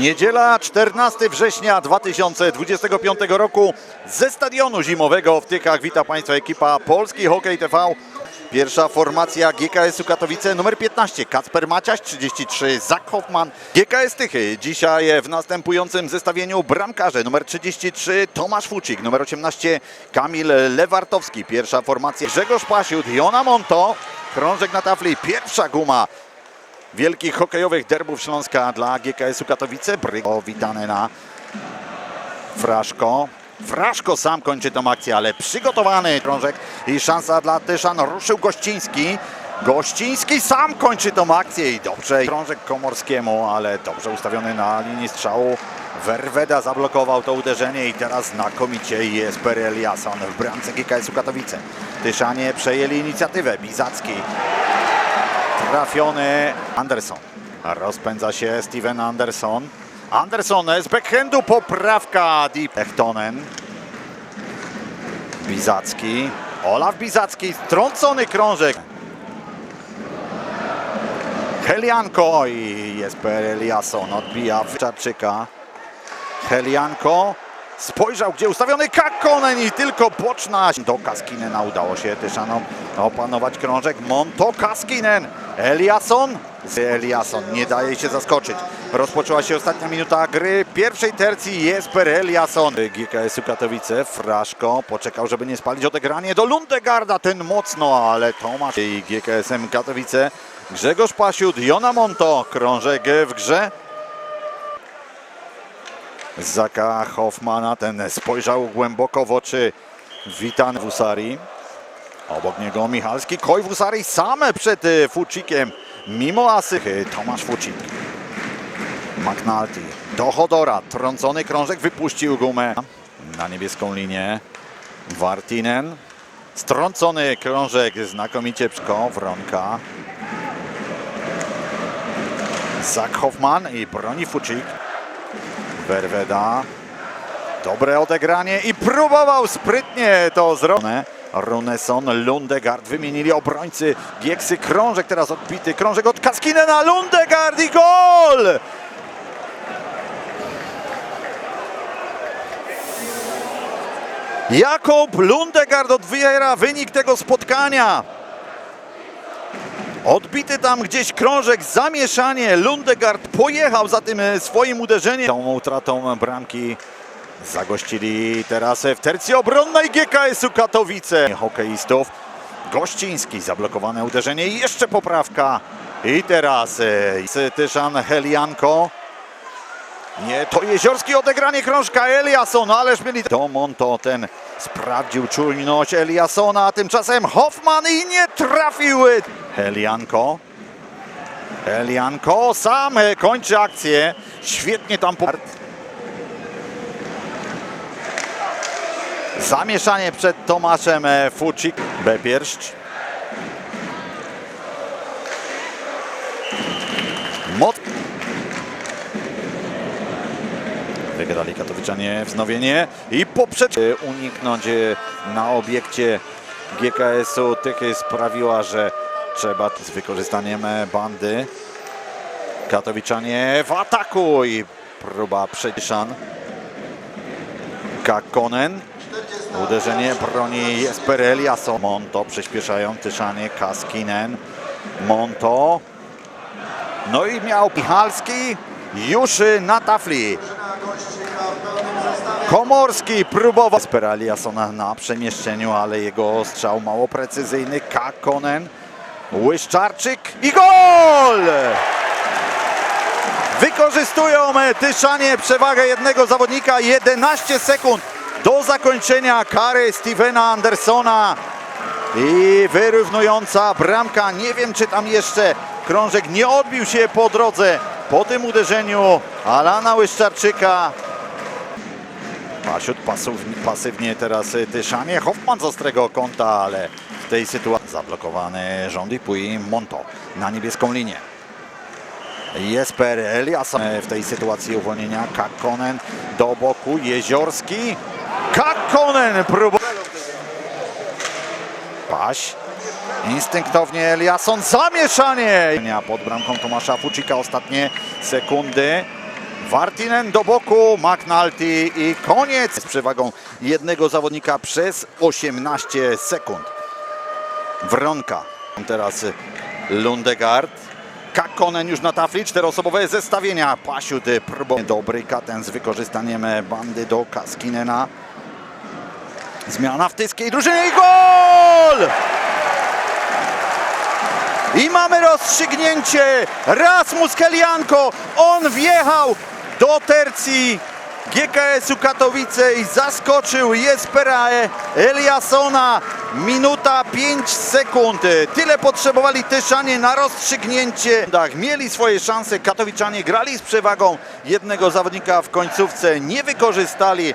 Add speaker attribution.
Speaker 1: Niedziela 14 września 2025 roku. Ze stadionu zimowego w Tykach wita Państwa ekipa Polski Hokej TV. Pierwsza formacja GKS-u Katowice numer 15 Kacper Maciaś 33 Zak Hoffman. GKS Tychy dzisiaj w następującym zestawieniu bramkarze numer 33 Tomasz Fucik numer 18 Kamil Lewartowski. Pierwsza formacja Grzegorz Pasiut Jona Monto. Krążek na tafli pierwsza guma wielkich hokejowych derbów Śląska dla GKS-u Katowice. Brygo witane na Fraszko. Fraszko sam kończy tą akcję, ale przygotowany krążek i szansa dla Tyszan. Ruszył Gościński. Gościński sam kończy tą akcję i dobrze. Krążek Komorskiemu, ale dobrze ustawiony na linii strzału. Werweda zablokował to uderzenie i teraz znakomicie jest Eliasson w bramce GKS-u Katowice. Tyszanie przejęli inicjatywę. Bizacki trafiony Anderson. Rozpędza się Steven Anderson. Anderson z backhandu poprawka Deep Echtonen. Bizacki. Olaf Bizacki, strącony krążek. Helianko i jest Eliasson, odbija Czarczyka. Helianko spojrzał, gdzie ustawiony Kakkonen i tylko boczna do Kaskinena udało się Tyszanom opanować krążek. Monto Kaskinen, Eliasson, Eliasson nie daje się zaskoczyć. Rozpoczęła się ostatnia minuta gry pierwszej tercji Jesper Eliasson. GKS-u Katowice, Fraszko poczekał, żeby nie spalić odegranie do Lundegarda, ten mocno, ale Tomasz i GKS-em Katowice. Grzegorz Pasiut, Jona Monto, krążek w grze. Zaka Hoffmana, ten spojrzał głęboko w oczy Witan Wusari. Obok niego Michalski, Koj Wusari same przed y, Fucikiem. Mimo asychy Tomasz Fucik. McNulty do Hodora, trącony krążek, wypuścił gumę na niebieską linię. Wartinen, strącony krążek, znakomicie Pszko, Wronka. Zak Hoffman i broni Fucik. Werweda. Dobre odegranie i próbował sprytnie to zrobić. Runeson, Lundegard wymienili obrońcy Gieksy. Krążek teraz odbity. Krążek od Kaskinena. Lundegard i gol! Jakub Lundegard odbiera wynik tego spotkania. Odbity tam gdzieś krążek, zamieszanie. Lundegard pojechał za tym e, swoim uderzeniem. Tą utratą bramki zagościli teraz w tercji obronnej GKS-u Katowice. Hokeistów. Gościński, zablokowane uderzenie i jeszcze poprawka. I teraz e, Tyszan Helianko. Nie, to Jeziorski odegranie krążka Eliasson, ależ mieli... To Monto ten sprawdził czujność Eliassona, a tymczasem Hoffman i nie trafił. Helianko. Helianko sam kończy akcję. Świetnie tam... Po... Zamieszanie przed Tomaszem e, Fucik. Bepierszcz. Mot... Wygrali Katowiczanie wznowienie i poprzecz... Uniknąć e, na obiekcie GKS-u Tychy sprawiła, że trzeba z wykorzystaniem e, bandy. Katowiczanie w ataku i próba przeciszan. Kakkonen. Uderzenie broni Jesper Eliasson. Monto przyspieszają Tyszanie Kaskinen. Monto. No i miał Michalski już na tafli. Komorski próbował Jesper Eliassona na przemieszczeniu, ale jego strzał mało precyzyjny. Kakkonen. Łyszczarczyk i gol! Wykorzystują e, Tyszanie przewagę jednego zawodnika. 11 sekund do zakończenia kary Stevena Andersona. I wyrównująca bramka. Nie wiem, czy tam jeszcze krążek nie odbił się po drodze po tym uderzeniu Alana Łyszczarczyka. Pasiut pasywnie, pasywnie teraz y, Tyszanie. Hoffman z ostrego kąta, ale w tej sytuacji zablokowany rząd i Monto na niebieską linię. Jesper Eliasson w tej sytuacji uwolnienia. Kakkonen do boku. Jeziorski. Kakkonen próbował. Paś. Instynktownie Eliasson. Zamieszanie. Pod bramką Tomasza Fucika ostatnie sekundy. Wartinen do boku, McNulty i koniec z przewagą jednego zawodnika przez 18 sekund. Wronka. Teraz Lundegard. Kakonen już na tafli, czteroosobowe zestawienia. Pasiut próbował dobry katen z wykorzystaniem bandy do Kaskinena. Zmiana w tyskiej drużynie i gol! I mamy rozstrzygnięcie. Rasmus Kelianko. On wjechał do tercji GKS-u Katowice i zaskoczył Jespera Eliassona. Minuta 5 sekund. Tyle potrzebowali Tyszanie na rozstrzygnięcie. Mieli swoje szanse. Katowiczanie grali z przewagą jednego zawodnika w końcówce. Nie wykorzystali.